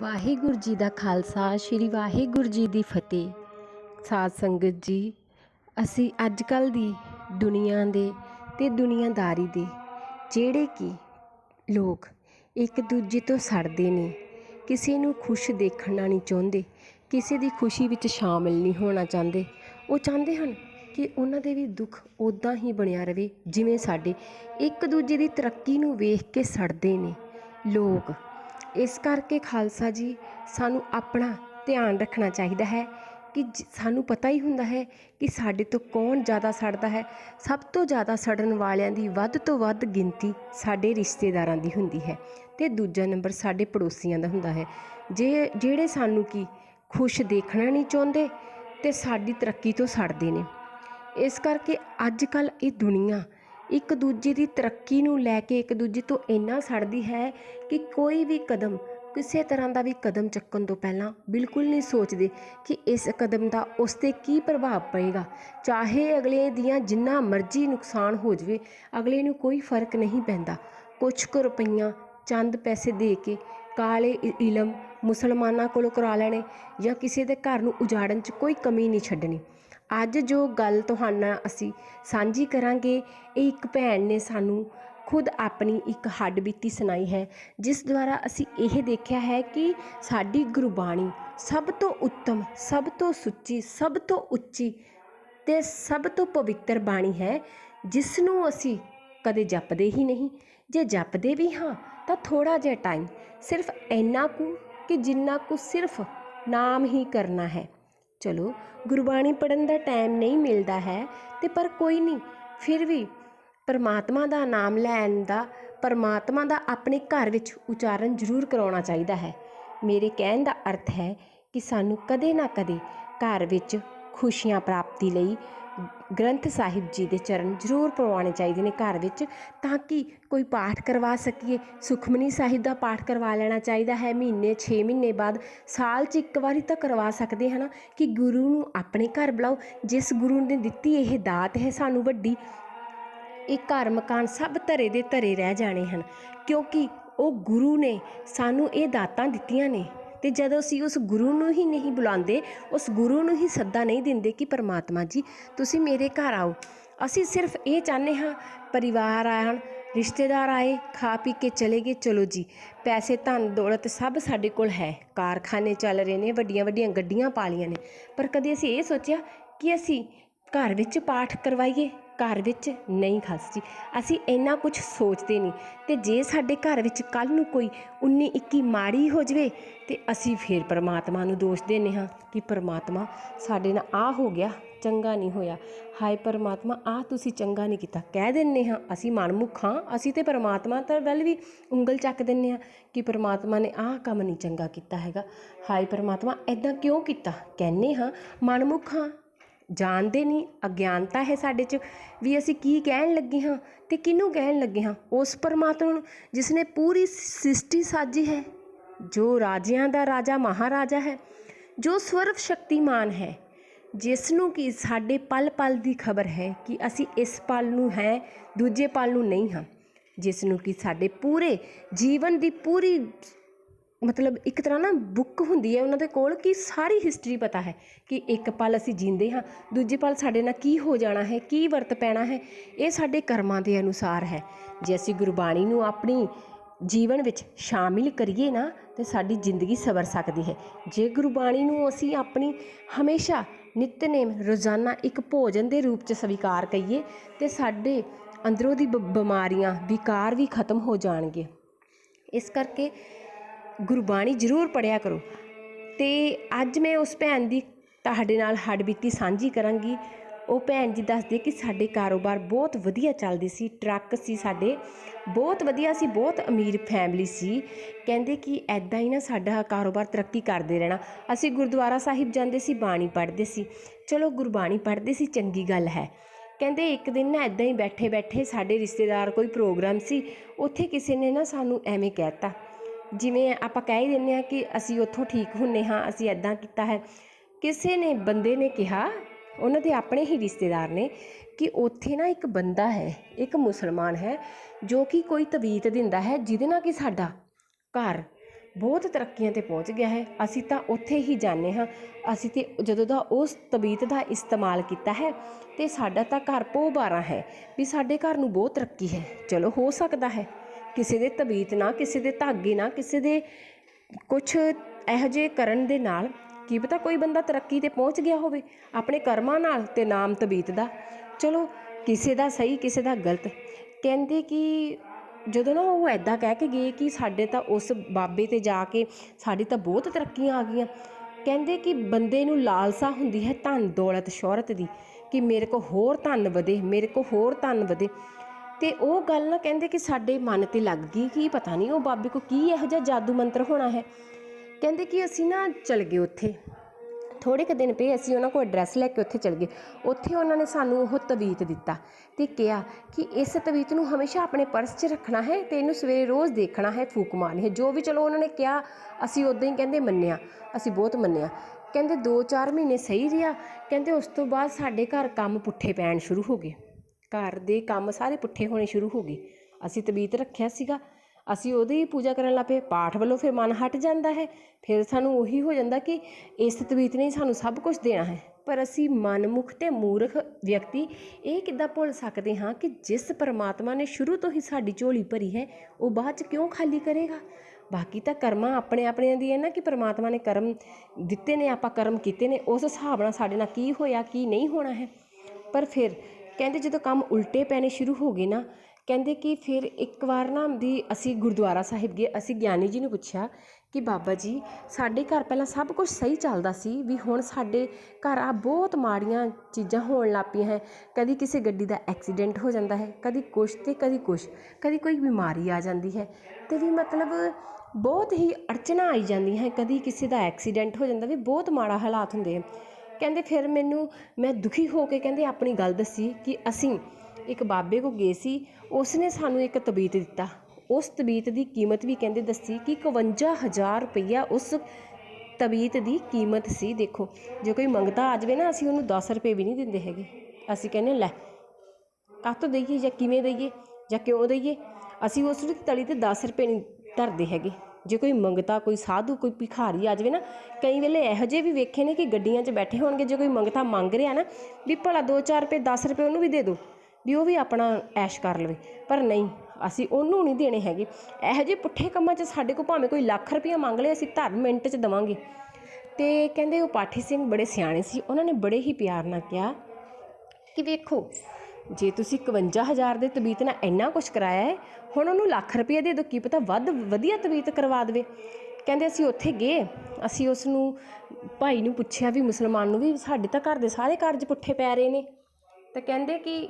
ਵਾਹਿਗੁਰੂ ਜੀ ਦਾ ਖਾਲਸਾ, ਸ੍ਰੀ ਵਾਹਿਗੁਰੂ ਜੀ ਦੀ ਫਤਿਹ। ਸਾਧ ਸੰਗਤ ਜੀ, ਅਸੀਂ ਅੱਜ ਕੱਲ ਦੀ ਦੁਨੀਆ ਦੇ ਤੇ ਦੁਨੀਆਦਾਰੀ ਦੇ ਜਿਹੜੇ ਕਿ ਲੋਕ ਇੱਕ ਦੂਜੇ ਤੋਂ ਸੜਦੇ ਨੇ, ਕਿਸੇ ਨੂੰ ਖੁਸ਼ ਦੇਖਣਾ ਨਹੀਂ ਚਾਹੁੰਦੇ, ਕਿਸੇ ਦੀ ਖੁਸ਼ੀ ਵਿੱਚ ਸ਼ਾਮਿਲ ਨਹੀਂ ਹੋਣਾ ਚਾਹੁੰਦੇ, ਉਹ ਚਾਹੁੰਦੇ ਹਨ ਕਿ ਉਹਨਾਂ ਦੇ ਵੀ ਦੁੱਖ ਉਦਾਂ ਹੀ ਬਣਿਆ ਰਵੇ ਜਿਵੇਂ ਸਾਡੇ। ਇੱਕ ਦੂਜੇ ਦੀ ਤਰੱਕੀ ਨੂੰ ਵੇਖ ਕੇ ਸੜਦੇ ਨੇ। ਲੋਕ ਇਸ ਕਰਕੇ ਖਾਲਸਾ ਜੀ, ਸਾਨੂੰ ਆਪਣਾ ਧਿਆਨ ਰੱਖਣਾ ਚਾਹੀਦਾ ਹੈ ਕਿ ਜ- ਸਾਨੂੰ ਪਤਾ ਹੀ ਹੁੰਦਾ ਹੈ ਕਿ ਸਾਡੇ ਤੋਂ ਕੌਣ ਜ਼ਿਆਦਾ ਸੜਦਾ ਹੈ। ਸਭ ਤੋਂ ਜ਼ਿਆਦਾ ਸੜਨ ਵਾਲਿਆਂ ਦੀ ਵੱਧ ਤੋਂ ਵੱਧ ਗਿਣਤੀ ਸਾਡੇ ਰਿਸ਼ਤੇਦਾਰਾਂ ਦੀ ਹੁੰਦੀ ਹੈ ਤੇ ਦੂਜਾ ਨੰਬਰ ਸਾਡੇ ਪੜੋਸੀਆਂ ਦਾ ਹੁੰਦਾ ਹੈ। ਜੇ, ਜਿਹੜੇ ਸਾਨੂੰ ਕੀ ਖੁਸ਼ ਦੇਖਣਾ ਨਹੀਂ ਚਾਹੁੰਦੇ ਤੇ ਸਾਡੀ ਤਰੱਕੀ ਤੋਂ ਸੜਦੇ ਨੇ। ਇਸ ਕਰਕੇ ਅੱਜ ਕੱਲ ਇਹ ਦੁਨੀਆ ਇੱਕ ਦੂਜੇ ਦੀ ਤਰੱਕੀ ਨੂੰ ਲੈ ਕੇ ਇੱਕ ਦੂਜੇ ਤੋਂ ਇੰਨਾ ਸੜਦੀ ਹੈ ਕਿ ਕੋਈ ਵੀ ਕਦਮ, ਕਿਸੇ ਤਰ੍ਹਾਂ ਦਾ ਵੀ ਕਦਮ ਚੱਕਣ ਤੋਂ ਪਹਿਲਾਂ ਬਿਲਕੁਲ ਨਹੀਂ ਸੋਚਦੇ ਕਿ ਇਸ ਕਦਮ ਦਾ ਉਸ ਤੇ ਕੀ ਪ੍ਰਭਾਵ ਪਏਗਾ। ਚਾਹੇ ਅਗਲੇ ਦੀਆਂ ਜਿੰਨਾ ਮਰਜ਼ੀ ਨੁਕਸਾਨ ਹੋ ਜਾਵੇ, ਅਗਲੇ ਨੂੰ ਕੋਈ ਫ਼ਰਕ ਨਹੀਂ ਪੈਂਦਾ। ਕੁਝ ਕੁ ਰੁਪਈਆਂ ਚੰਦ ਪੈਸੇ ਦੇ ਕੇ ਕਾਲੇ ਇਲਮ ਮੁਸਲਮਾਨਾਂ ਕੋਲੋਂ ਕਰਾ ਲੈਣੇ ਜਾਂ ਕਿਸੇ ਦੇ ਘਰ ਨੂੰ ਉਜਾੜਨ 'ਚ ਕੋਈ ਕਮੀ ਨਹੀਂ ਛੱਡਣੀ। ਅੱਜ ਜੋ ਗੱਲ ਤੁਹਾਨੂੰ ਅਸੀਂ ਸਾਂਝੀ ਕਰਾਂਗੇ, ਇਹ ਇੱਕ ਭੈਣ ਨੇ ਸਾਨੂੰ ਖੁਦ ਆਪਣੀ ਇੱਕ ਹੱਡ ਬੀਤੀ ਸੁਣਾਈ ਹੈ, ਜਿਸ ਦੁਆਰਾ ਅਸੀਂ ਇਹ ਦੇਖਿਆ ਹੈ ਕਿ ਸਾਡੀ ਗੁਰਬਾਣੀ ਸਭ ਤੋਂ ਉੱਤਮ, ਸਭ ਤੋਂ ਸੁੱਚੀ, ਸਭ ਤੋਂ ਉੱਚੀ ਤੇ ਸਭ ਤੋਂ ਪਵਿੱਤਰ ਬਾਣੀ ਹੈ ਜਿਸ ਨੂੰ ਅਸੀਂ ਕਦੇ ਜਪਦੇ ਹੀ ਨਹੀਂ। ਜੇ ਜਪਦੇ ਵੀ ਹਾਂ, ਤਾਂ ਥੋੜਾ ਜਿਹਾ ਟਾਈਮ ਸਿਰਫ ਇੰਨਾ ਕੁ ਕਿ ਜਿੰਨਾ ਕੁ ਸਿਰਫ ਨਾਮ ਹੀ ਕਰਨਾ ਹੈ। ਚਲੋ, ਗੁਰਬਾਣੀ ਪੜਨ ਦਾ ਟਾਈਮ ਨਹੀਂ ਮਿਲਦਾ ਹੈ ਤੇ ਪਰ ਕੋਈ ਨਹੀਂ, ਫਿਰ ਵੀ ਪਰਮਾਤਮਾ ਦਾ ਨਾਮ ਲੈਣ ਦਾ, ਪਰਮਾਤਮਾ ਦਾ ਆਪਣੇ ਘਰ ਵਿੱਚ ਉਚਾਰਨ ਜ਼ਰੂਰ ਕਰਾਉਣਾ ਚਾਹੀਦਾ ਹੈ। ਮੇਰੇ ਕਹਿਣ ਦਾ ਅਰਥ ਹੈ ਕਿ ਸਾਨੂੰ ਕਦੇ ਨਾ ਕਦੇ ਘਰ ਵਿੱਚ ਖੁਸ਼ੀਆਂ ਪ੍ਰਾਪਤੀ ਲਈ ਗ੍ਰੰਥ ਸਾਹਿਬ ਜੀ ਦੇ ਚਰਨ ਜ਼ਰੂਰ ਪਵਾਉਣੇ ਚਾਹੀਦੇ ਨੇ ਘਰ ਵਿੱਚ, ਤਾਂ ਕਿ ਕੋਈ ਪਾਠ ਕਰਵਾ ਸਕੀਏ। ਸੁਖਮਨੀ ਸਾਹਿਬ ਦਾ ਪਾਠ ਕਰਵਾ ਲੈਣਾ ਚਾਹੀਦਾ ਹੈ। ਮਹੀਨੇ 6 ਮਹੀਨੇ ਬਾਅਦ, ਸਾਲ 'ਚ ਇੱਕ ਵਾਰੀ ਤਾਂ ਕਰਵਾ ਸਕਦੇ, ਹਨ? ਕਿ ਗੁਰੂ ਨੂੰ ਆਪਣੇ ਘਰ ਬੁਲਾਓ। ਜਿਸ ਗੁਰੂ ਨੇ ਦਿੱਤੀ ਇਹ ਦਾਤ ਹੈ, ਸਾਨੂੰ ਵੱਡੀ, ਇਹ ਘਰ ਮਕਾਨ ਸਭ ਧਰੇ ਦੇ ਧਰੇ ਰਹਿ ਜਾਣੇ ਹਨ। ਕਿਉਂਕਿ ਉਹ ਗੁਰੂ ਨੇ ਸਾਨੂੰ ਇਹ ਦਾਤਾਂ ਦਿੱਤੀਆਂ ਨੇ। ਅਤੇ ਜਦੋਂ ਅਸੀਂ ਉਸ ਗੁਰੂ ਨੂੰ ਹੀ ਨਹੀਂ ਬੁਲਾਉਂਦੇ, ਉਸ ਗੁਰੂ ਨੂੰ ਹੀ ਸੱਦਾ ਨਹੀਂ ਦਿੰਦੇ ਕਿ ਪਰਮਾਤਮਾ ਜੀ, ਤੁਸੀਂ ਮੇਰੇ ਘਰ ਆਓ। ਅਸੀਂ ਸਿਰਫ ਇਹ ਚਾਹੁੰਦੇ ਹਾਂ, ਪਰਿਵਾਰ ਆਣ, ਰਿਸ਼ਤੇਦਾਰ ਆਏ, ਖਾ ਪੀ ਕੇ ਚਲੇ ਗਏ, ਚਲੋ ਜੀ, ਪੈਸੇ, ਧਨ, ਦੌਲਤ ਸਭ ਸਾਡੇ ਕੋਲ ਹੈ। ਕਾਰਖਾਨੇ ਚੱਲ ਰਹੇ ਨੇ, ਵੱਡੀਆਂ ਵੱਡੀਆਂ ਗੱਡੀਆਂ ਪਾ ਲਈਆਂ ਨੇ। ਪਰ ਕਦੇ ਅਸੀਂ ਇਹ ਸੋਚਿਆ ਕਿ ਅਸੀਂ ਘਰ ਵਿੱਚ ਪਾਠ ਕਰਵਾਈਏ? ਘਰ ਵਿੱਚ ਨਹੀਂ ਖਾਸ ਜੀ। ਅਸੀਂ ਇੰਨਾ ਕੁਝ ਸੋਚਦੇ ਨਹੀਂ। ਤੇ ਜੇ ਸਾਡੇ ਘਰ ਵਿੱਚ ਕੱਲ ਨੂੰ ਕੋਈ 19 21 ਮਾੜੀ ਹੋ ਜਵੇ, ਤੇ ਅਸੀਂ ਫਿਰ ਪਰਮਾਤਮਾ ਨੂੰ ਦੋਸ਼ ਦਿੰਦੇ ਹਾਂ ਕਿ ਪਰਮਾਤਮਾ ਸਾਡੇ ਨਾਲ ਆ ਹੋ ਗਿਆ, ਚੰਗਾ ਨਹੀਂ ਹੋਇਆ। ਹਾਏ ਪਰਮਾਤਮਾ ਆ ਤੁਸੀਂ ਚੰਗਾ ਨਹੀਂ ਕੀਤਾ। ਕਹਿ ਦਿੰਨੇ ਹਾਂ, ਅਸੀਂ ਮਨਮੁਖ ਹਾਂ, ਅਸੀਂ ਤੇ ਪਰਮਾਤਮਾ ਤਾਂ ਵੱਲ ਵੀ ਉਂਗਲ ਚੱਕ ਦਿੰਨੇ ਹਾਂ ਕਿ ਪਰਮਾਤਮਾ ਨੇ ਆਹ ਕੰਮ ਨਹੀਂ ਚੰਗਾ ਕੀਤਾ ਹੈਗਾ। ਹਾਏ ਪਰਮਾਤਮਾ ਐਦਾਂ ਕਿਉਂ ਕੀਤਾ? ਕਹਿੰਨੇ ਹਾਂ ਮਨਮੁਖ ਹਾਂ ਜਾਣਦੇ ਨਹੀਂ, ਅਗਿਆਨਤਾ ਹੈ ਸਾਡੇ 'ਚ, ਵੀ ਅਸੀਂ ਕੀ ਕਹਿਣ ਲੱਗੇ ਹਾਂ ਅਤੇ ਕਿਹਨੂੰ ਕਹਿਣ ਲੱਗੇ ਹਾਂ? ਉਸ ਪਰਮਾਤਮਾ ਨੂੰ ਜਿਸ ਨੇ ਪੂਰੀ ਸ੍ਰਿਸ਼ਟੀ ਸਾਜੀ ਹੈ, ਜੋ ਰਾਜਿਆਂ ਦਾ ਰਾਜਾ ਮਹਾਰਾਜਾ ਹੈ, ਜੋ ਸਰਵ ਸ਼ਕਤੀਮਾਨ ਹੈ ਜਿਸ ਨੂੰ ਕਿ ਸਾਡੇ ਪਲ ਪਲ ਦੀ ਖਬਰ ਹੈ ਕਿ ਅਸੀਂ ਇਸ ਪਲ ਨੂੰ ਹੈ, ਦੂਜੇ ਪਲ ਨੂੰ ਨਹੀਂ ਹਾਂ ਜਿਸ ਨੂੰ ਕਿ ਸਾਡੇ ਪੂਰੇ ਜੀਵਨ ਦੀ ਪੂਰੀ ਮਤਲਬ ਇੱਕ ਤਰ੍ਹਾਂ ਨਾ ਬੁੱਕ ਹੁੰਦੀ ਹੈ ਉਹਨਾਂ ਦੇ ਕੋਲ ਕਿ ਸਾਰੀ ਹਿਸਟਰੀ ਪਤਾ ਹੈ ਕਿ ਇੱਕ ਪਲ ਅਸੀਂ ਜੀਂਦੇ ਹਾਂ, ਦੂਜੇ ਪਲ ਸਾਡੇ ਨਾਲ ਕੀ ਹੋ ਜਾਣਾ ਹੈ, ਕੀ ਵਰਤ ਪੈਣਾ ਹੈ, ਇਹ ਸਾਡੇ ਕਰਮਾਂ ਦੇ ਅਨੁਸਾਰ ਹੈ। ਜੇ ਅਸੀਂ ਗੁਰਬਾਣੀ ਨੂੰ ਆਪਣੀ ਜੀਵਨ ਵਿੱਚ ਸ਼ਾਮਿਲ ਕਰੀਏ ਨਾ, ਤੇ ਸਾਡੀ ਜ਼ਿੰਦਗੀ ਸਵਰ ਸਕਦੀ ਹੈ। ਜੇ ਗੁਰਬਾਣੀ ਨੂੰ ਅਸੀਂ ਆਪਣੀ ਹਮੇਸ਼ਾ ਨਿਤਨੇਮ, ਰੋਜ਼ਾਨਾ ਇੱਕ ਭੋਜਨ ਦੇ ਰੂਪ 'ਚ ਸਵੀਕਾਰ ਕਰੀਏ, ਤੇ ਸਾਡੇ ਅੰਦਰੋਂ ਦੀ ਬਿਮਾਰੀਆਂ ਵਿਕਾਰ ਵੀ ਖਤਮ ਹੋ ਜਾਣਗੇ। ਇਸ ਕਰਕੇ ਗੁਰਬਾਣੀ ਜ਼ਰੂਰ ਪੜਿਆ ਕਰੋ। ਤੇ ਅੱਜ ਮੈਂ ਉਸ ਭੈਣ ਦੀ ਤੁਹਾਡੇ ਨਾਲ ਹੱਡਬੀਤੀ ਸਾਂਝੀ ਕਰਾਂਗੀ। ਉਹ ਭੈਣ ਜੀ ਦੱਸਦੇ ਕਿ ਸਾਡੇ ਕਾਰੋਬਾਰ ਬਹੁਤ ਵਧੀਆ ਚੱਲਦੇ ਸੀ, ਟਰੱਕ ਸੀ ਸਾਡੇ, ਬਹੁਤ ਵਧੀਆ ਸੀ, ਬਹੁਤ ਅਮੀਰ ਫੈਮਿਲੀ ਸੀ। ਕਹਿੰਦੇ ਕਿ ਐਦਾਂ ਹੀ ਨਾ ਸਾਡਾ ਕਾਰੋਬਾਰ ਤਰੱਕੀ ਕਰਦੇ ਰਹਿਣਾ। ਅਸੀਂ ਗੁਰਦੁਆਰਾ ਸਾਹਿਬ ਜਾਂਦੇ ਸੀ, ਬਾਣੀ ਪੜ੍ਹਦੇ ਸੀ। ਚਲੋ ਗੁਰਬਾਣੀ ਪੜ੍ਹਦੇ ਸੀ, ਚੰਗੀ ਗੱਲ ਹੈ। ਕਹਿੰਦੇ ਇੱਕ ਦਿਨ ਨਾ ਐਦਾਂ ਹੀ ਬੈਠੇ ਬੈਠੇ ਸਾਡੇ ਰਿਸ਼ਤੇਦਾਰ ਕੋਈ ਪ੍ਰੋਗਰਾਮ ਸੀ, ਉੱਥੇ ਕਿਸੇ ਨੇ ਨਾ ਸਾਨੂੰ ਐਵੇਂ ਕਹਿਤਾ ਜਿਵੇਂ ਆਪਾਂ ਕਹਿ ਹੀ ਦਿੰਦੇ ਹਾਂ ਕਿ ਅਸੀਂ ਉੱਥੋਂ ਠੀਕ ਹੁੰਨੇ ਹਾਂ, ਅਸੀਂ ਐਦਾਂ ਕੀਤਾ ਹੈ। ਕਿਸੇ ਨੇ, ਬੰਦੇ ਨੇ ਕਿਹਾ, ਉਹਨਾਂ ਦੇ ਆਪਣੇ ਹੀ ਰਿਸ਼ਤੇਦਾਰ ਨੇ ਕਿ ਉੱਥੇ ਨਾ ਇੱਕ ਬੰਦਾ ਹੈ, ਇੱਕ ਮੁਸਲਮਾਨ ਹੈ, ਜੋ ਕਿ ਕੋਈ ਤਵੀਤ ਦਿੰਦਾ ਹੈ ਜਿਹਦੇ ਨਾਲ ਕਿ ਸਾਡਾ ਘਰ ਬਹੁਤ ਤਰੱਕੀਆਂ ਤੇ ਪਹੁੰਚ ਗਿਆ ਹੈ। ਅਸੀਂ ਤਾਂ ਉੱਥੇ ਹੀ ਜਾਂਦੇ ਹਾਂ। ਅਸੀਂ ਤੇ ਜਦੋਂ ਦਾ ਉਸ ਤਬੀਤ ਦਾ ਇਸਤੇਮਾਲ ਕੀਤਾ ਹੈ ਤੇ ਸਾਡਾ ਤਾਂ ਘਰ ਪੋਬਾਰਾ ਹੈ ਵੀ ਸਾਡੇ ਘਰ ਨੂੰ ਬਹੁਤ ਤਰੱਕੀ ਹੈ। ਚਲੋ, ਹੋ ਸਕਦਾ ਹੈ। ਕਿਸੇ ਦੇ ਤਬੀਤ ਨਾ ਕਿਸੇ ਦੇ ਧਾਗੇ ਨਾ ਕਿਸੇ ਦੇ ਕੁਝ ਇਹੋ ਜਿਹੇ ਕਰਨ ਦੇ ਨਾਲ ਕੀ ਪਤਾ ਕੋਈ ਬੰਦਾ ਤਰੱਕੀ ਤੇ ਪਹੁੰਚ ਗਿਆ ਹੋਵੇ, ਆਪਣੇ ਕਰਮਾਂ ਨਾਲ ਤੇ ਨਾਮ ਤਬੀਤ ਦਾ। ਚਲੋ, ਕਿਸੇ ਦਾ ਸਹੀ, ਕਿਸੇ ਦਾ ਗਲਤ। ਕਹਿੰਦੇ ਕਿ ਜਦੋਂ ਨਾ ਉਹ ਐਦਾਂ ਕਹਿ ਕੇ ਗਏ ਕਿ ਸਾਡੇ ਤਾਂ ਉਸ ਬਾਬੇ ਤੇ ਜਾ ਕੇ ਸਾਡੀ ਤਾਂ ਬਹੁਤ ਤਰੱਕੀਆਂ ਆ ਗਈਆਂ। ਕਹਿੰਦੇ ਕਿ ਬੰਦੇ ਨੂੰ ਲਾਲਸਾ ਹੁੰਦੀ ਹੈ ਧਨ, ਦੌਲਤ, ਸ਼ੋਹਰਤ ਦੀ ਕਿ ਮੇਰੇ ਕੋ ਹੋਰ ਧਨ ਵਧੇ, ਮੇਰੇ ਕੋ ਹੋਰ ਧਨ ਵਧੇ। ਤੇ ਉਹ ਗੱਲ ਨਾ ਕਹਿੰਦੇ ਕਿ ਸਾਡੇ ਮਨ ਤੇ ਲੱਗ ਗਈ ਕਿ ਪਤਾ ਨਹੀਂ ਉਹ ਬਾਬੇ ਕੋ ਕੀ ਇਹੋ ਜਿਹਾ ਜਾਦੂ ਮੰਤਰ ਹੋਣਾ ਹੈ। ਕਹਿੰਦੇ ਕਿ ਅਸੀਂ ਨਾ ਚਲ ਗਏ ਉੱਥੇ। ਥੋੜੇ ਕੁ ਦਿਨ ਪਏ ਅਸੀਂ ਉਹਨਾਂ ਕੋਲ ਐਡਰੈਸ ਲੈ ਕੇ ਉੱਥੇ ਚਲ ਗਏ। ਉੱਥੇ ਉਹਨਾਂ ਨੇ ਸਾਨੂੰ ਉਹ ਤਵੀਤ ਦਿੱਤਾ ਤੇ ਕਿਹਾ ਕਿ ਇਸ ਤਵੀਤ ਨੂੰ ਹਮੇਸ਼ਾ ਆਪਣੇ ਪਰਸ 'ਚ ਰੱਖਣਾ ਹੈ ਤੇ ਇਹਨੂੰ ਸਵੇਰੇ ਰੋਜ਼ ਦੇਖਣਾ ਹੈ, ਫੂਕ ਮਾਰਨੀ ਹੈ। ਜੋ ਵੀ ਚਲੋ ਉਹਨਾਂ ਨੇ ਕਿਹਾ, ਅਸੀਂ ਉਦਾਂ ਹੀ ਕਹਿੰਦੇ ਮੰਨਿਆ, ਅਸੀਂ ਬਹੁਤ ਮੰਨਿਆ। ਕਹਿੰਦੇ 2-4 ਮਹੀਨੇ ਸਹੀ ਰਿਹਾ, ਕਹਿੰਦੇ ਉਸ ਤੋਂ ਬਾਅਦ ਸਾਡੇ ਘਰ ਕੰਮ ਪੁੱਠੇ ਪੈਣ ਸ਼ੁਰੂ ਹੋ ਗਏ। ਘਰ ਦੇ ਕੰਮ ਸਾਰੇ ਪੁੱਠੇ ਹੋਣੇ ਸ਼ੁਰੂ ਹੋ ਗਏ। ਅਸੀਂ ਤਬੀਤ ਰੱਖਿਆ ਸੀਗਾ। ਅਸੀਂ ਉਹਦੀ ਪੂਜਾ ਕਰਨ ਲੱਗ ਪਏ। ਪਾਠ ਵੱਲੋਂ ਫਿਰ ਮਨ ਹਟ ਜਾਂਦਾ ਹੈ। ਫਿਰ ਸਾਨੂੰ ਉਹੀ ਹੋ ਜਾਂਦਾ ਕਿ ਇਸ ਤਬੀਤ ਨੇ ਸਾਨੂੰ ਸਭ ਕੁਝ ਦੇਣਾ ਹੈ। ਪਰ ਅਸੀਂ ਮਨਮੁਖ ਤੇ ਮੂਰਖ ਵਿਅਕਤੀ ਇਹ ਕਿੱਦਾਂ ਭੁੱਲ ਸਕਦੇ ਹਾਂ ਕਿ ਜਿਸ ਪਰਮਾਤਮਾ ਨੇ ਸ਼ੁਰੂ ਤੋਂ ਹੀ ਸਾਡੀ ਝੋਲੀ ਭਰੀ ਹੈ, ਉਹ ਬਾਅਦ ਚ ਕਿਉਂ ਖਾਲੀ ਕਰੇਗਾ? ਬਾਕੀ ਤਾਂ ਕਰਮਾਂ ਆਪਣੇ ਆਪਣਿਆਂ ਦੀ ਹੈ ਨਾ ਕਿ ਪਰਮਾਤਮਾ ਨੇ ਕਰਮ ਦਿੱਤੇ ਨੇ, ਆਪਾਂ ਕਰਮ ਕੀਤੇ ਨੇ, ਉਸ ਹਿਸਾਬ ਨਾਲ ਸਾਡੇ ਨਾਲ ਕੀ ਹੋਇਆ, ਕੀ ਨਹੀਂ ਹੋਣਾ ਹੈ। ਪਰ ਫਿਰ ਕਹਿੰਦੇ ਜਦੋਂ ਕੰਮ ਉਲਟੇ ਪੈਣੇ ਸ਼ੁਰੂ ਹੋ ਗਏ ਨਾ, ਕਹਿੰਦੇ ਕਿ ਫਿਰ ਇੱਕ ਵਾਰ ਨਾ ਵੀ ਅਸੀਂ ਗੁਰਦੁਆਰਾ ਸਾਹਿਬ ਗਏ, ਅਸੀਂ ਗਿਆਨੀ ਜੀ ਨੂੰ ਪੁੱਛਿਆ ਕਿ ਬਾਬਾ ਜੀ, ਸਾਡੇ ਘਰ ਪਹਿਲਾਂ ਸਭ ਕੁਝ ਸਹੀ ਚੱਲਦਾ ਸੀ ਵੀ ਹੁਣ ਸਾਡੇ ਘਰ ਆ ਬਹੁਤ ਮਾੜੀਆਂ ਚੀਜ਼ਾਂ ਹੋਣ ਲੱਗ ਪਈਆਂ ਹੈ। ਕਦੀ ਕਿਸੇ ਗੱਡੀ ਦਾ ਐਕਸੀਡੈਂਟ ਹੋ ਜਾਂਦਾ ਹੈ, ਕਦੀ ਕੁਛ ਅਤੇ ਕਦੀ ਕੁਛ, ਕਦੀ ਕੋਈ ਬਿਮਾਰੀ ਆ ਜਾਂਦੀ ਹੈ ਅਤੇ ਵੀ ਮਤਲਬ ਬਹੁਤ ਹੀ ਅੜਚਨਾ ਆਈ ਜਾਂਦੀਆਂ ਹੈ। ਕਦੀ ਕਿਸੇ ਦਾ ਐਕਸੀਡੈਂਟ ਹੋ ਜਾਂਦਾ ਵੀ ਬਹੁਤ ਮਾੜਾ ਹਾਲਾਤ ਹੁੰਦੇ ਹੈ। ਕਹਿੰਦੇ ਫਿਰ ਮੈਨੂੰ, ਮੈਂ ਦੁਖੀ ਹੋ ਕੇ ਕਹਿੰਦੇ ਆਪਣੀ ਗੱਲ ਦੱਸੀ ਕਿ ਅਸੀਂ ਇੱਕ ਬਾਬੇ ਕੋਲ ਗਏ ਸੀ ਉਸ ਨੇ ਸਾਨੂੰ ਇੱਕ ਤਬੀਤ ਦਿੱਤਾ। ਉਸ ਤਬੀਤ ਦੀ ਕੀਮਤ ਵੀ ਕਹਿੰਦੇ ਦੱਸੀ ਕਿ 51000 ਰੁਪਈਆ ਉਸ ਤਬੀਤ ਦੀ ਕੀਮਤ ਸੀ। ਦੇਖੋ, ਜੇ ਕੋਈ ਮੰਗਤਾ ਆ ਜਾਵੇ ਨਾ, ਅਸੀਂ ਉਹਨੂੰ 10 ਰੁਪਏ ਵੀ ਨਹੀਂ ਦਿੰਦੇ ਹੈਗੇ। ਅਸੀਂ ਕਹਿੰਦੇ, ਲੈ ਕਾਹਤੋਂ ਦਈਏ ਜਾਂ ਕਿਵੇਂ ਦਈਏ ਜਾਂ ਕਿਉਂ ਦਈਏ? ਅਸੀਂ ਉਸ ਦੀ ਤਲੀ ਤੇ 10 ਰੁਪਏ ਨਹੀਂ ਧਰਦੇ ਹੈਗੇ। ਜੇ ਕੋਈ ਮੰਗਤਾ, ਕੋਈ ਸਾਧੂ, ਕੋਈ ਭਿਖਾਰੀ ਆ ਜਾਵੇ ਨਾ, ਕਈ ਵੇਲੇ ਇਹੋ ਜਿਹੇ ਵੀ ਵੇਖੇ ਨੇ ਕਿ ਗੱਡੀਆਂ 'ਚ ਬੈਠੇ ਹੋਣਗੇ, ਜੇ ਕੋਈ ਮੰਗਤਾ ਮੰਗ ਰਿਹਾ ਨਾ, ਵੀ ਭਲਾ 2-4 ਰੁਪਏ 10 ਰੁਪਏ ਉਹਨੂੰ ਵੀ ਦੇ ਦਿਓ ਵੀ ਉਹ ਵੀ ਆਪਣਾ ਐਸ਼ ਕਰ ਲਵੇ। ਪਰ ਨਹੀਂ, ਅਸੀਂ ਉਹਨੂੰ ਨਹੀਂ ਦੇਣੇ ਹੈਗੇ। ਇਹੋ ਜਿਹੇ ਪੁੱਠੇ ਕੰਮਾਂ 'ਚ ਸਾਡੇ ਕੋਲ ਭਾਵੇਂ ਕੋਈ ਲੱਖ ਰੁਪਇਆ ਮੰਗ ਲਏ, ਅਸੀਂ ਧਰ ਮਿੰਟ 'ਚ ਦਵਾਂਗੇ। ਤੇ ਕਹਿੰਦੇ ਉਹ ਪਾਠੀ ਸਿੰਘ ਬੜੇ ਸਿਆਣੇ ਸੀ, ਉਹਨਾਂ ਨੇ ਬੜੇ ਹੀ ਪਿਆਰ ਨਾਲ ਕਿਹਾ ਕਿ ਵੇਖੋ ਜੇ ਤੁਸੀਂ 51000 ਦੇ ਤਬੀਤ ਨਾਲ ਇੰਨਾ ਕੁਝ ਕਰਾਇਆ ਹੈ, ਹੁਣ ਉਹਨੂੰ ਲੱਖ ਰੁਪਏ ਦੇ ਦੋ ਕੀ ਪਤਾ ਵੱਧ ਵਧੀਆ ਤਬੀਤ ਕਰਵਾ ਦੇਵੇ। ਕਹਿੰਦੇ ਅਸੀਂ ਉੱਥੇ ਗਏ, ਅਸੀਂ ਉਸ ਨੂੰ ਭਾਈ ਨੂੰ ਪੁੱਛਿਆ ਵੀ ਮੁਸਲਮਾਨ ਨੂੰ ਵੀ ਸਾਡੇ ਤਾਂ ਘਰ ਦੇ ਸਾਰੇ ਕਾਰਜ ਪੁੱਠੇ ਪੈ ਰਹੇ ਨੇ। ਤਾਂ ਕਹਿੰਦੇ ਕਿ